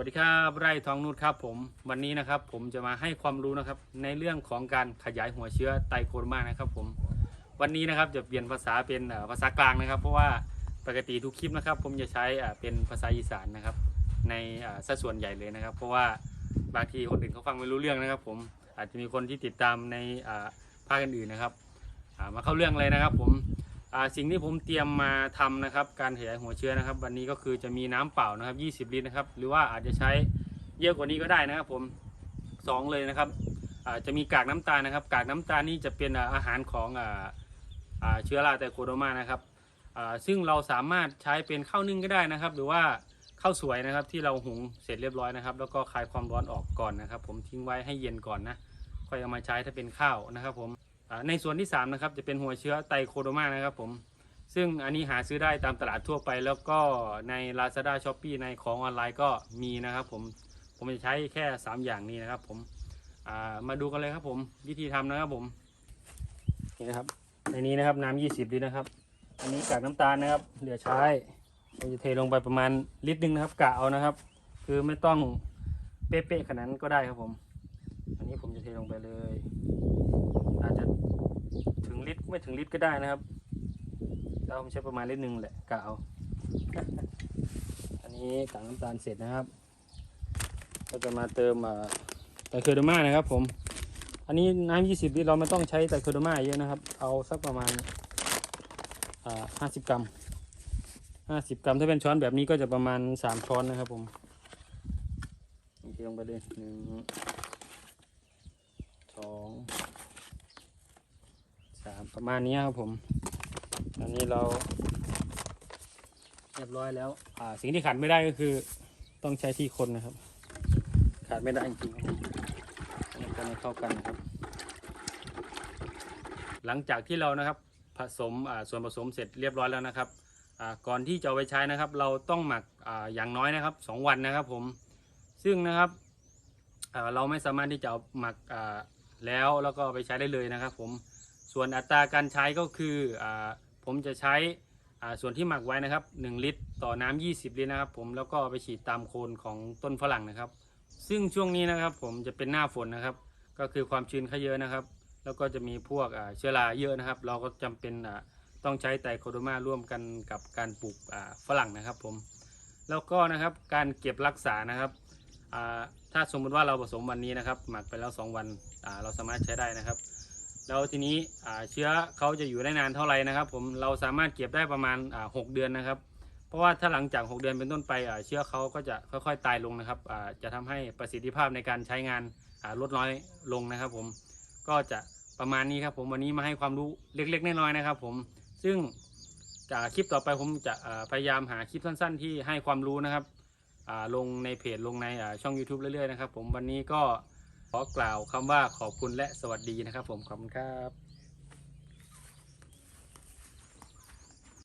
วัสดีครับไร่ทองนุชครับผมวันนี้นะครับผมจะมาให้ความรู้นะครับในเรื่องของการขยายหัวเชื้อไตโคโรมานะครับผมวันนี้นะครับจะเปลี่ยนภาษาเป็นภาษากลางนะครับ เพราะว่าปกติทุกคลิปนะครับ ผมจะใช้อ่าเป็นภาษาอีสานนะครับ ในอ่าสัดส่วนใหญ่เลยนะครับ เพราะว่าบางทีคนอื่นเขาฟังไม่รู้เรื่องนะครับ ผมอาจจะมีคนที่ติดตามในอ่าภาคอื่นๆนะครับมาเข้าเรื่องเลยนะครับ ผม สิ่งที่ผมเตรียมมาทำนะครับ การขยายหัวเชื้อนะครับ วันนี้ก็คือจะมีน้ำเปล่านะครับ 20 ลิตรนะครับ หรือว่าอาจจะใช้เยอะกว่านี้ก็ได้นะครับ ผมสองเลยนะครับจะมีกากน้ำตาลนะครับ กากน้ำตาลนี่จะเป็นอาหารของเชื้อราไตโคโดมานะครับซึ่งเราสามารถใช้เป็นข้าวนึ่งก็ได้นะครับ หรือว่าข้าวสวยนะครับที่เราหุงเสร็จเรียบร้อยนะครับ แล้วก็คลายความร้อนออกก่อนนะครับ ผมทิ้งไว้ให้เย็นก่อนนะค่อยเอามาใช้ถ้าเป็นข้าวนะครับ ผม ในส่วนที่สามนะครับจะเป็นหัวเชื้อไตโคโดมานะครับผมซึ่งอันนี้หาซื้อได้ตามตลาดทั่วไป แล้วก็ใน Lazada s h o p e e ในของออนไลน์ก็มีนะครับผมผมจะใช้แค่ 3 อย่างนี้นะครับผมามาดูกันเลยครับผมวิธีทำนะครับผมนี่นะครับในนี้นะครับน้ำ20ลิตรนะครับ อันนี้กากน้ำตาลนะครับ เหลือใช้ผมจะเทลงไปประมาณลิตรหนึงนะครับกะเอานะครับ คือไม่ต้องเป๊ะๆขนาดนั้นก็ได้ครับผม อันนี้ผมจะเทลงไปเลย อาจจะ งลิตรไม่ถึงลิตรก็ได้นะครับเราผมใช้ประมาณลิตรหนึ่งแหละกะเอาอันนี้กากน้ำตาลเสร็จนะครับก็จะมาเติมอ่าไตรโคโดมานะครับ ผม อันนี้น้ำ20ลิตรเราไม่ต้องใช้ไตรโคโดมาเยอะนะครับ เอาสักประมาณอ่า50กรัม50กรัมถ้าเป็นช้อนแบบนี้ก็จะประมาณ3ช้อนนะครับ ผมเทลงไปเลยหนึ่งสองสาม ประมาณนี้ครับผมอันนี้เราเรียบร้อยแล้วอ่าสิ่งที่ขาดไม่ได้ก็คือต้องใช้ที่คนนะครับ ขาดไม่ได้จริงๆครับอันนี้ก็ไม่เข้ากันนะครับ หลังจากที่เรานะครับผสมอ่าส่วนผสมเสร็จเรียบร้อยแล้วนะครับอ่าก่อนที่จะเอาไปใช้นะครับ เราต้องหมักอ่าอย่างน้อยนะครับสองวันนะครับผมซึ่งนะครับอ่าเราไม่สามารถที่จะหมักอ่าแล้วแล้วก็ไปใช้ได้เลยนะครับ ผม ส่วนอัตราการใช้ก็คืออผมจะใช้ส่วนที่หมักไว้นะครับ 1 ลิตร ต่อน้ำ20 ลิตรนะครับ ผมแล้วก็ไปฉีดตามโคนของต้นฝรั่งนะครับ ซึ่งช่วงนี้นะครับ ผมจะเป็นหน้าฝนนะครับ ก็คือความชื้นเขาเยอะนะครับ แล้วก็จะมีพวกเชื้อราเยอะนะครับ เราก็จำเป็นต้องใช้ไตรโคโดมาร่วมกันกับการปลูกฝรั่งนะครับ ผมแล้วก็นะครับการเก็บรักษานะครับถ้าสมมติว่าเราผสมวันนี้นะครับ หมักไปแล้ว 2 วันเราสามารถใช้ได้นะครับ แล้วทีนี้เชื้อเขาจะอยู่ได้นานเท่าไหร่นะครับ ผมเราสามารถเก็บได้ประมาณหกเดือนนะครับ เพราะว่าถ้าหลังจาก 6 เดือนเป็นต้นไปเชื้อเขาก็จะค่อยๆตายลงนะครับจะทำให้ประสิทธิภาพในการใช้งานลดน้อยลงนะครับ ผมก็จะประมาณนี้ครับ ผมวันนี้มาให้ความรู้เล็กๆน้อยๆนะครับ ผมซึ่งจากคลิปต่อไปผมจะพยายามหาคลิปสั้น ๆ ที่ให้ความรู้นะครับลงในเพจลงในช่อง YouTube เรื่อยๆนะครับ ผมวันนี้ก็ ขอกล่าวคำว่าขอบคุณและสวัสดีนะครับผมขอบคุณครับ